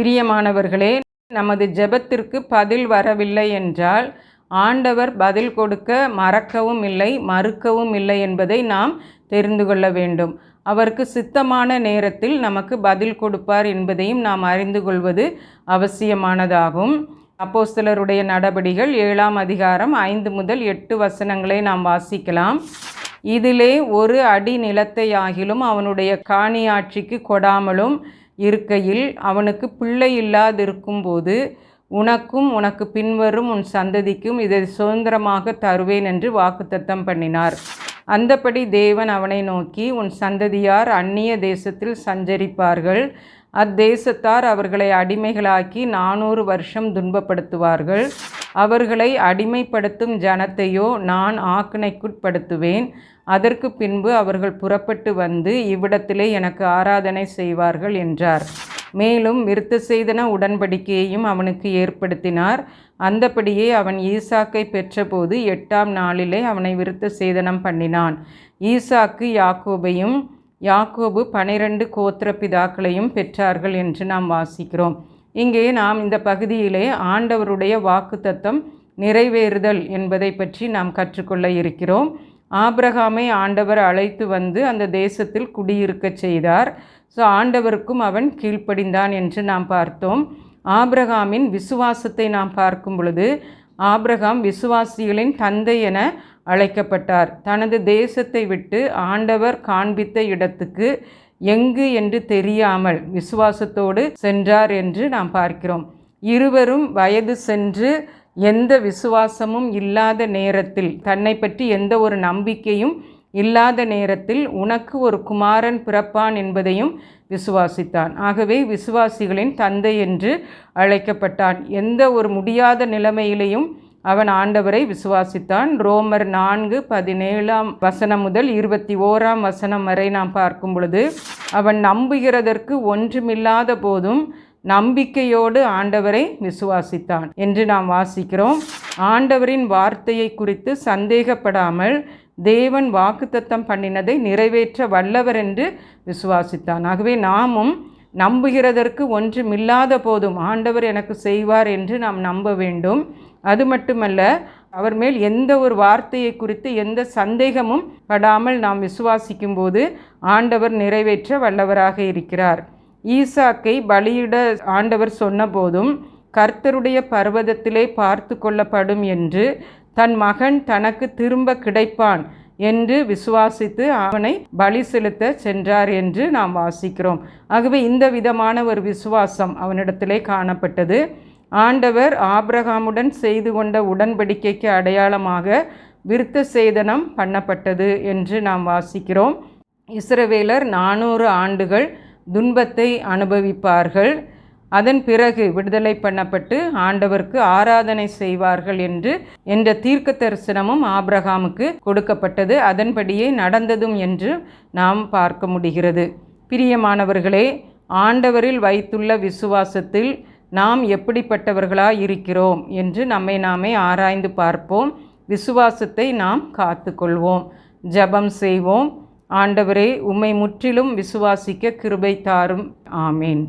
பிரியமானவர்களே நமது ஜெபத்திற்கு பதில் வரவில்லை என்றால் ஆண்டவர் பதில் கொடுக்க மறக்கவும் இல்லை மறுக்கவும் இல்லை என்பதை நாம் தெரிந்து கொள்ள வேண்டும். அவருக்கு சித்தமான நேரத்தில் நமக்கு பதில் கொடுப்பார் என்பதையும் நாம் அறிந்து கொள்வது அவசியமானதாகும். அப்போஸ்தலருடைய நடபடிகள் ஏழாம் அதிகாரம் ஐந்து முதல் எட்டு வசனங்களை நாம் வாசிக்கலாம். இதிலே ஒரு அடி நிலத்தை ஆகிலும் அவனுடைய காணியாட்சிக்கு கொடாமலும் இருக்கையில் அவனுக்கு பிள்ளை இல்லாதிருக்கும்போது உனக்கும் உனக்கு பின்வரும் உன் சந்ததிக்கும் இதை சுதந்திரமாக தருவேன் என்று வாக்குத்தத்தம் பண்ணினார். அந்தபடி தேவன் அவனை நோக்கி உன் சந்ததியார் அந்நிய தேசத்தில் சஞ்சரிப்பார்கள். அத்தேசத்தார் அவர்களை அடிமைகளாக்கி நானூறு வருஷம் துன்பப்படுத்துவார்கள். அவர்களை அடிமைப்படுத்தும் ஜனத்தையோ நான் ஆக்கினைக்குட்படுத்துவேன். அதற்கு பின்பு அவர்கள் புறப்பட்டு வந்து இவ்விடத்திலே எனக்கு ஆராதனை செய்வார்கள் என்றார். மேலும் விருத்த செய்தன உடன்படிக்கையையும் அவனுக்கு ஏற்படுத்தினார். அந்தபடியே அவன் ஈசாக்கை பெற்றபோது எட்டாம் நாளிலே அவனை விருத்த சேதனம் பண்ணினான். ஈசாக்கு யாக்கோபையும் யாக்கோபு பனிரெண்டு கோத்திர பிதாக்களையும் பெற்றார்கள் என்று நாம் வாசிக்கிறோம். இங்கே நாம் இந்த பகுதியிலே ஆண்டவருடைய வாக்குத்தத்தம் நிறைவேறுதல் என்பதை பற்றி நாம் கற்றுக்கொள்ள இருக்கிறோம். ஆப்ரஹாமை ஆண்டவர் அழைத்து வந்து அந்த தேசத்தில் குடியிருக்கச் செய்தார். ஸோ ஆண்டவருக்கும் அவன் கீழ்ப்படிந்தான் என்று நாம் பார்த்தோம். ஆப்ரஹாமின் விசுவாசத்தை நாம் பார்க்கும் பொழுது ஆப்ரஹாம் விசுவாசிகளின் தந்தை என அழைக்கப்பட்டார். தனது தேசத்தை விட்டு ஆண்டவர் காண்பித்த இடத்துக்கு எங்கு என்று தெரியாமல் விசுவாசத்தோடு சென்றார் என்று நாம் பார்க்கிறோம். இருவரும் வயது சென்று எந்த விசுவாசமும் இல்லாத நேரத்தில் தன்னை பற்றி எந்த ஒரு நம்பிக்கையும் இல்லாத நேரத்தில் உனக்கு ஒரு குமாரன் பிறப்பான் என்பதையும் விசுவாசித்தான். ஆகவே விசுவாசிகளின் தந்தை என்று அழைக்கப்பட்டான். எந்த ஒரு முடியாத நிலைமையிலையும் அவன் ஆண்டவரை விசுவாசித்தான். ரோமர் நான்கு பதினேழாம் வசனம் முதல் இருபத்தி ஓராம் வசனம் வரை நாம் பார்க்கும் பொழுது அவன் நம்புகிறதற்கு ஒன்றுமில்லாத போதும் நம்பிக்கையோடு ஆண்டவரை விசுவாசித்தான் என்று நாம் வாசிக்கிறோம். ஆண்டவரின் வார்த்தையை குறித்து சந்தேகப்படாமல் தேவன் வாக்குத்தத்தம் பண்ணினதை நிறைவேற்ற வல்லவர் என்று விசுவாசித்தான். ஆகவே நாமும் நம்புகிறதற்கு ஒன்றுமில்லாத போதும் ஆண்டவர் எனக்கு செய்வார் என்று நாம் நம்ப வேண்டும். அது மட்டுமல்ல அவர் மேல் எந்த ஒரு வார்த்தையை குறித்து எந்த சந்தேகமும் படாமல் நாம் விசுவாசிக்கும் போது ஆண்டவர் நிறைவேற்ற வல்லவராக இருக்கிறார். ஈசாக்கை பலியிட ஆண்டவர் சொன்னபோதும் கர்த்தருடைய பர்வதத்திலே பார்த்து கொள்ளப்படும் என்று தன் மகன் தனக்கு திரும்ப கிடைப்பான் என்று விசுவாசித்து அவனை பலி செலுத்த சென்றார் என்று நாம் வாசிக்கிறோம். ஆகவே இந்த விதமான ஒரு விசுவாசம் அவனிடத்திலே காணப்பட்டது. ஆண்டவர் ஆப்ரஹாமுடன் செய்து கொண்ட உடன்படிக்கைக்கு அடையாளமாக விருத்த சேதனம் பண்ணப்பட்டது என்று நாம் வாசிக்கிறோம். இஸ்ரவேலர் நானூறு ஆண்டுகள் துன்பத்தை அனுபவிப்பார்கள். அதன் பிறகு விடுதலை பண்ணப்பட்டு ஆண்டவருக்கு ஆராதனை செய்வார்கள் என்று என்ற தீர்க்க தரிசனமும் ஆப்ரஹாமுக்கு கொடுக்கப்பட்டது. அதன்படியே நடந்ததும் என்று நாம் பார்க்க முடிகிறது. பிரியமானவர்களே ஆண்டவரில் வைத்துள்ள விசுவாசத்தில் நாம் எப்படிப்பட்டவர்களாய் இருக்கிறோம் என்று நம்மை நாமே ஆராய்ந்து பார்ப்போம். விசுவாசத்தை நாம் காத்துக்கொள்வோம். ஜெபம் செய்வோம். ஆண்டவரே உம்மை முற்றிலும் விசுவாசிக்க கிருபை தாரும். ஆமேன்.